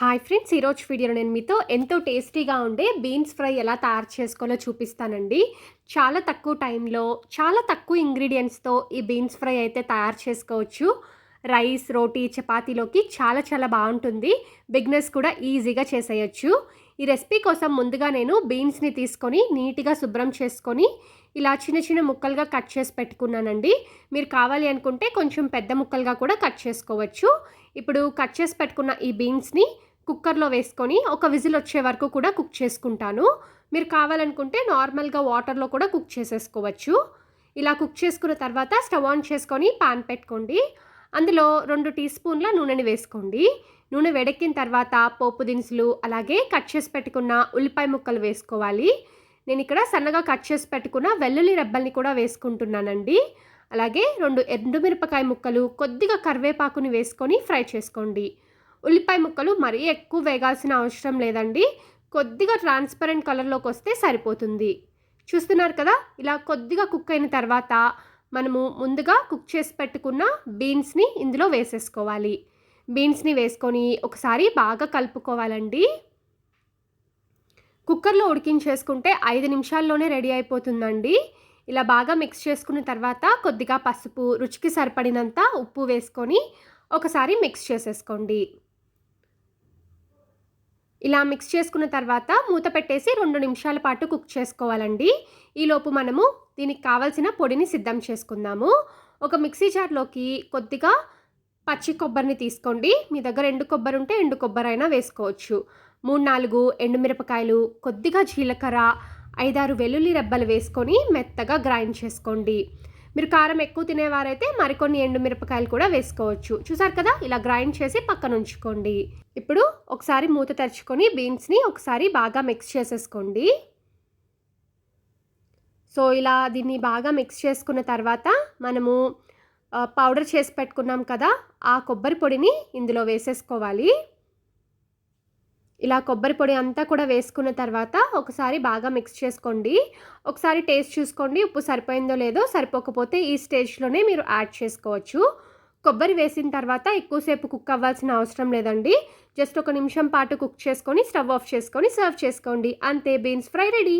Hi friends ఈరోజు video నేను మీతో ఎంతో టేస్టీగా ఉండే బీన్స్ ఫ్రై ఎలా తయారు చేసుకోవాలో చూపిస్తానండి. చాలా తక్కువ టైంలో చాలా తక్కువ ఇంగ్రీడియంట్స్తో ఈ బీన్స్ ఫ్రై అయితే తయారు చేసుకోవచ్చు. రైస్ రోటీ చపాతీలోకి చాలా చాలా బాగుంటుంది. బిగ్నెస్ కూడా ఈజీగా చేసేయచ్చు. ఈ రెసిపీ కోసం ముందుగా నేను బీన్స్ని తీసుకొని నీట్గా శుభ్రం చేసుకొని ఇలా చిన్న చిన్న ముక్కలుగా కట్ చేసి పెట్టుకున్నానండి. మీరు కావాలి అనుకుంటే కొంచెం పెద్ద ముక్కలుగా కూడా కట్ చేసుకోవచ్చు. ఇప్పుడు కట్ చేసి పెట్టుకున్న ఈ బీన్స్ని కుక్కర్లో వేసుకొని ఒక విజిల్ వచ్చే వరకు కూడా కుక్ చేసుకుంటాను. మీరు కావాలనుకుంటే నార్మల్గా వాటర్లో కూడా కుక్ చేసేసుకోవచ్చు. ఇలా కుక్ చేసుకున్న తర్వాత స్టవ్ ఆన్ చేసుకొని పాన్ పెట్టుకోండి. అందులో రెండు టీ స్పూన్ల నూనెని వేసుకోండి. నూనె వేడెక్కిన తర్వాత పోపు దినుసులు అలాగే కట్ చేసి పెట్టుకున్న ఉల్లిపాయ ముక్కలు వేసుకోవాలి. నేను ఇక్కడ సన్నగా కట్ చేసి పెట్టుకున్న వెల్లుల్లి రెబ్బల్ని కూడా వేసుకుంటున్నానండి. అలాగే రెండు ఎండుమిరపకాయ ముక్కలు కొద్దిగా కరివేపాకుని వేసుకొని ఫ్రై చేసుకోండి. ఉల్లిపాయ ముక్కలు మరీ ఎక్కువ వేగాల్సిన అవసరం లేదండి. కొద్దిగా ట్రాన్స్పరెంట్ కలర్లోకి వస్తే సరిపోతుంది. చూస్తున్నారు కదా? ఇలా కొద్దిగా కుక్ అయిన తర్వాత మనము ముందుగా కుక్ చేసి పెట్టుకున్న బీన్స్ని ఇందులో వేసేసుకోవాలి. బీన్స్ని వేసుకొని ఒకసారి బాగా కలుపుకోవాలండి. కుక్కర్లో ఉడికించేసుకుంటే ఐదు నిమిషాల్లోనే రెడీ అయిపోతుందండి. ఇలా బాగా మిక్స్ చేసుకున్న తర్వాత కొద్దిగా పసుపు రుచికి సరిపడినంత ఉప్పు వేసుకొని ఒకసారి మిక్స్ చేసేసుకోండి. ఇలా మిక్స్ చేసుకున్న తర్వాత మూత పెట్టేసి రెండు నిమిషాల పాటు కుక్ చేసుకోవాలండి. ఈలోపు మనము దీనికి కావాల్సిన పొడిని సిద్ధం చేసుకుందాము. ఒక మిక్సీ జార్లోకి కొద్దిగా పచ్చి కొబ్బరిని తీసుకోండి. మీ దగ్గర ఎండు కొబ్బరి ఉంటే ఎండు కొబ్బరి అయినా వేసుకోవచ్చు. మూడు నాలుగు ఎండుమిరపకాయలు కొద్దిగా జీలకర్ర ఐదారు వెల్లుల్లి రెబ్బలు వేసుకొని మెత్తగా గ్రైండ్ చేసుకోండి. మీరు కారం ఎక్కువ తినేవారైతే మరికొన్ని ఎండుమిరపకాయలు కూడా వేసుకోవచ్చు. చూసారు కదా? ఇలా గ్రైండ్ చేసి పక్కన ఉంచుకోండి. ఇప్పుడు ఒకసారి మూత తెరుచుకొని బీన్స్ని ఒకసారి బాగా మిక్స్ చేసేసుకోండి. సో ఇలా దీన్ని బాగా మిక్స్ చేసుకున్న తర్వాత మనము పౌడర్ చేసి పెట్టుకున్నాం కదా? ఆ కొబ్బరి పొడిని ఇందులో వేసేసుకోవాలి. ఇలా కొబ్బరి పొడి అంతా కూడా వేసుకున్న తర్వాత ఒకసారి బాగా మిక్స్ చేసుకోండి. ఒకసారి టేస్ట్ చూసుకోండి. ఉప్పు సరిపోయిందో లేదో సరిపోకపోతే ఈ స్టేజ్లోనే మీరు యాడ్ చేసుకోవచ్చు. కొబ్బరి వేసిన తర్వాత ఎక్కువసేపు కుక్ అవ్వాల్సిన అవసరం లేదండి. జస్ట్ ఒక నిమిషం పాటు కుక్ చేసుకొని స్టవ్ ఆఫ్ చేసుకొని సర్వ్ చేసుకోండి. అంతే బీన్స్ ఫ్రై రెడీ